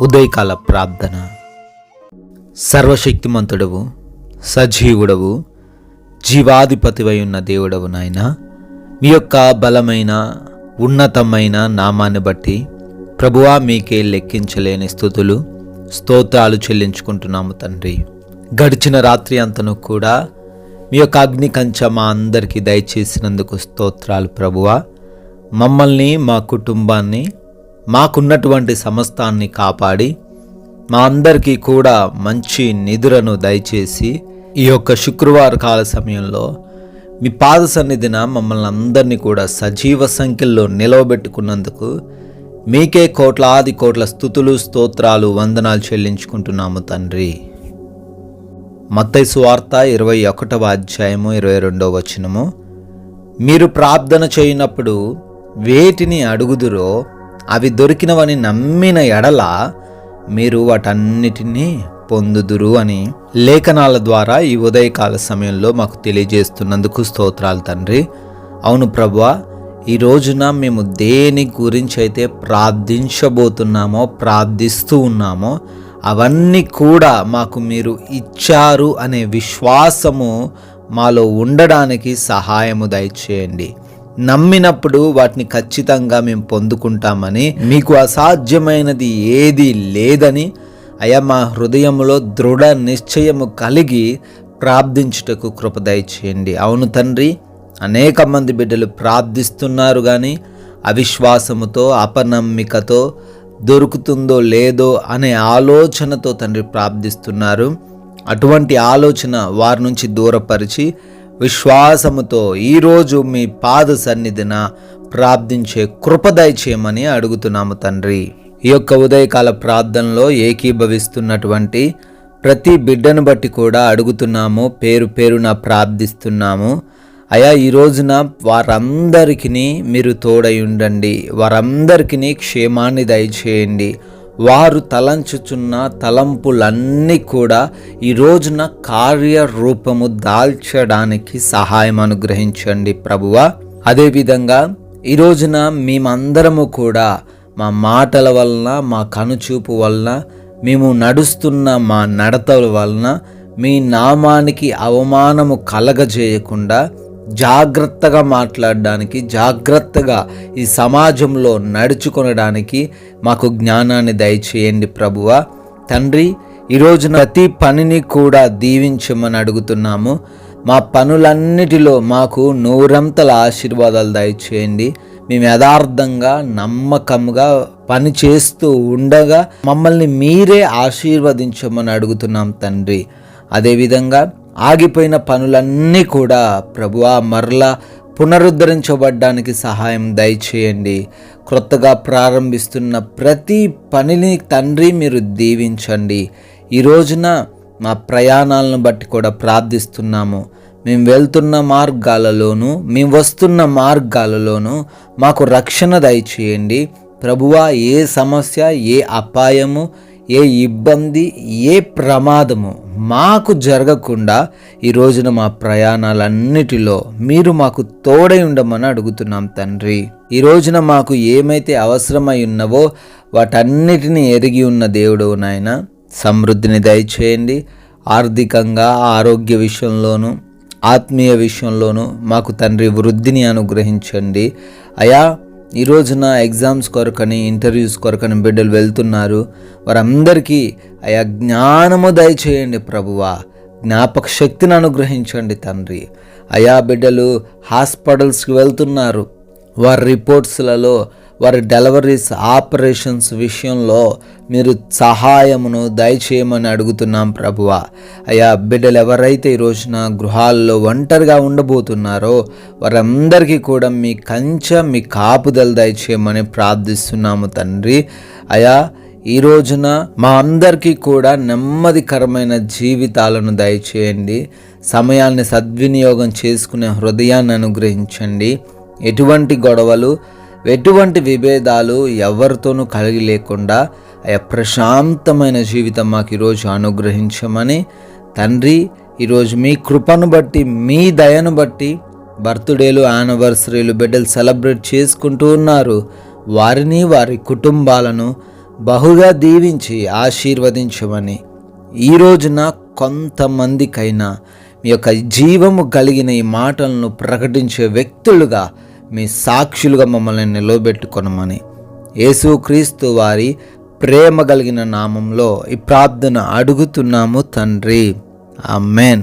ఉదయకాల ప్రార్థన. సర్వశక్తిమంతుడవు సజీవుడవు జీవాధిపతివై ఉన్న దేవుడవు నాయన. మీ యొక్క బలమైన ఉన్నతమైన నామాన్ని బట్టి ప్రభువా మీకే లెక్కించలేని స్థుతులు స్తోత్రాలు చెల్లించుకుంటున్నాము తండ్రి. గడిచిన రాత్రి అంతను కూడా మీ యొక్క అగ్ని కంచ మా అందరికీ దయచేసినందుకు స్తోత్రాలు ప్రభువా. మమ్మల్ని మా కుటుంబాన్ని మాకున్నటువంటి సమస్తాన్ని కాపాడి మా అందరికీ కూడా మంచి నిధులను దయచేసి ఈ యొక్క శుక్రవార కాల సమయంలో మీ పాద సన్నిధిన మమ్మల్ని అందరినీ కూడా సజీవ సంఖ్యలో నిలవబెట్టుకున్నందుకు మీకే కోట్లాది కోట్ల స్థుతులు స్తోత్రాలు వందనాలు చెల్లించుకుంటున్నాము తండ్రి. మత్తైసు వార్త ఇరవై ఒకటవ అధ్యాయము ఇరవై రెండవ వచనము. మీరు ప్రార్థన చేయనప్పుడు వేటిని అడుగుదురో అవి దొరికినవని నమ్మిన ఎడల మీరు వాటన్నిటినీ పొందుదురు అని లేఖనాల ద్వారా ఈ ఉదయకాల సమయంలో మాకు తెలియజేస్తున్నందుకు స్తోత్రాలు తండ్రి. అవును ప్రభా ఈ రోజున మేము దేని గురించి అయితే ప్రార్థించబోతున్నామో ప్రార్థిస్తూ ఉన్నామో అవన్నీ కూడా మాకు మీరు ఇచ్చారు అనే విశ్వాసము మాలో ఉండడానికి సహాయము దయచేయండి. నమ్మినప్పుడు వాటిని ఖచ్చితంగా మేము పొందుకుంటామని మీకు అసాధ్యమైనది ఏది లేదని అయా మా హృదయంలో దృఢ నిశ్చయము కలిగి ప్రార్థించుటకు కృపదయ చేయండి అవును తండ్రి అనేక మంది బిడ్డలు ప్రార్థిస్తున్నారు కానీ అవిశ్వాసముతో అపనమ్మికతో దొరుకుతుందో లేదో అనే ఆలోచనతో తండ్రి ప్రార్థిస్తున్నారు. అటువంటి ఆలోచన వారి నుంచి దూరపరిచి విశ్వాసముతో ఈరోజు మీ పాద సన్నిధిన ప్రార్థించే కృపదయ చేయమని అడుగుతున్నాము తండ్రి. ఈ యొక్క ఉదయకాల ప్రార్థనలో ఏకీభవిస్తున్నటువంటి ప్రతి బిడ్డను బట్టి కూడా అడుగుతున్నాము పేరు పేరున ప్రార్థిస్తున్నాము. అయా ఈ రోజున వారందరికీ మీరు తోడై ఉండండి వారందరికీ క్షేమాన్ని దయచేయండి. వారు తలంచుచున్న తలంపులన్నీ కూడా ఈ రోజున కార్యరూపము దాల్చడానికి సహాయం అనుగ్రహించండి ప్రభువ. అదేవిధంగా ఈ రోజున మేమందరము కూడా మా మాటల వలన మా కనుచూపు వలన మేము నడుస్తున్న మా నడతల వలన మీ నామానికి అవమానము కలగజేయకుండా జాగ్రత్తగా మాట్లాడడానికి జాగ్రత్తగా ఈ సమాజంలో నడుచుకొనడానికి మాకు జ్ఞానాన్ని దయచేయండి ప్రభువ. తండ్రి ఈరోజు ప్రతి పనిని కూడా దీవించమని అడుగుతున్నాము. మా పనులన్నిటిలో మాకు నూరంతల ఆశీర్వాదాలు దయచేయండి. మేము యథార్థంగా నమ్మకంగా పని చేస్తూ ఉండగా మమ్మల్ని మీరే ఆశీర్వదించమని అడుగుతున్నాం తండ్రి. అదేవిధంగా ఆగిపోయిన పనులన్నీ కూడా ప్రభువా మరలా పునరుద్ధరించబడ్డానికి సహాయం దయచేయండి. క్రొత్తగా ప్రారంభిస్తున్న ప్రతి పనిని తండ్రి మీరు దీవించండి. ఈ రోజున మా ప్రయాణాలను బట్టి కూడా ప్రార్థిస్తున్నాము. మేము వెళ్తున్న మార్గాలలోనూ మేము వస్తున్న మార్గాలలోనూ మాకు రక్షణ దయచేయండి. ప్రభువా ఏ సమస్య ఏ అపాయము ఏ ఇబ్బంది ఏ ప్రమాదము మాకు జరగకుండా ఈ రోజున మా ప్రయాణాలన్నిటిలో మీరు మాకు తోడై ఉండమని అడుగుతున్నాం తండ్రి. ఈ రోజున మాకు ఏమైతే అవసరమై ఉన్నవో వాటన్నిటిని ఎరిగి ఉన్న దేవుడు నాయన సమృద్ధిని దయచేయండి. ఆర్థికంగా ఆరోగ్య విషయంలోనూ ఆత్మీయ విషయంలోనూ మాకు తండ్రి వృద్ధిని అనుగ్రహించండి. అయా ఈ రోజున ఎగ్జామ్స్ కొరకని ఇంటర్వ్యూస్ కొరకని బిడ్డలు వెళ్తున్నారు. వారందరికీ అయా జ్ఞానము దయచేయండి ప్రభువా. జ్ఞాపక శక్తిని అనుగ్రహించండి తండ్రి. అయా బిడ్డలు హాస్పిటల్స్కి వెళ్తున్నారు. వారి రిపోర్ట్స్లలో వారి డెలివరీస్ ఆపరేషన్స్ విషయంలో మీరు సహాయమును దయచేయమని అడుగుతున్నాం ప్రభువ. అయ్యా బిడ్డలు ఎవరైతే ఈ రోజున గృహాల్లో ఒంటరిగా ఉండబోతున్నారో వారందరికీ కూడా మీ కంచ మీ కాపుదలు దయచేయమని ప్రార్థిస్తున్నాము తండ్రి. అయా ఈ రోజున మా అందరికీ కూడా నెమ్మదికరమైన జీవితాలను దయచేయండి. సమయాన్ని సద్వినియోగం చేసుకునే హృదయాన్ని అనుగ్రహించండి. ఎటువంటి గొడవలు ఎటువంటి విభేదాలు ఎవరితోనూ కలిగి లేకుండా ప్రశాంతమైన జీవితం మాకు ఈరోజు అనుగ్రహించమని తండ్రి ఈరోజు మీ కృపను బట్టి మీ దయను బట్టి బర్త్డేలు యానివర్సరీలు బిడ్డలు సెలబ్రేట్ చేసుకుంటూ ఉన్నారు. వారిని వారి కుటుంబాలను బహుగా దీవించి ఆశీర్వదించమని ఈ రోజున కొంతమందికైనా మీ యొక్క జీవము కలిగిన ఈ మాటలను ప్రకటించే వ్యక్తులుగా మీ సాక్షులుగా మమ్మల్ని నిలవబెట్టుకొనమని యేసుక్రీస్తు వారి ప్రేమ కలిగిన నామంలో ఈ ప్రార్థన అడుగుతున్నాము తండ్రి. ఆమెన్.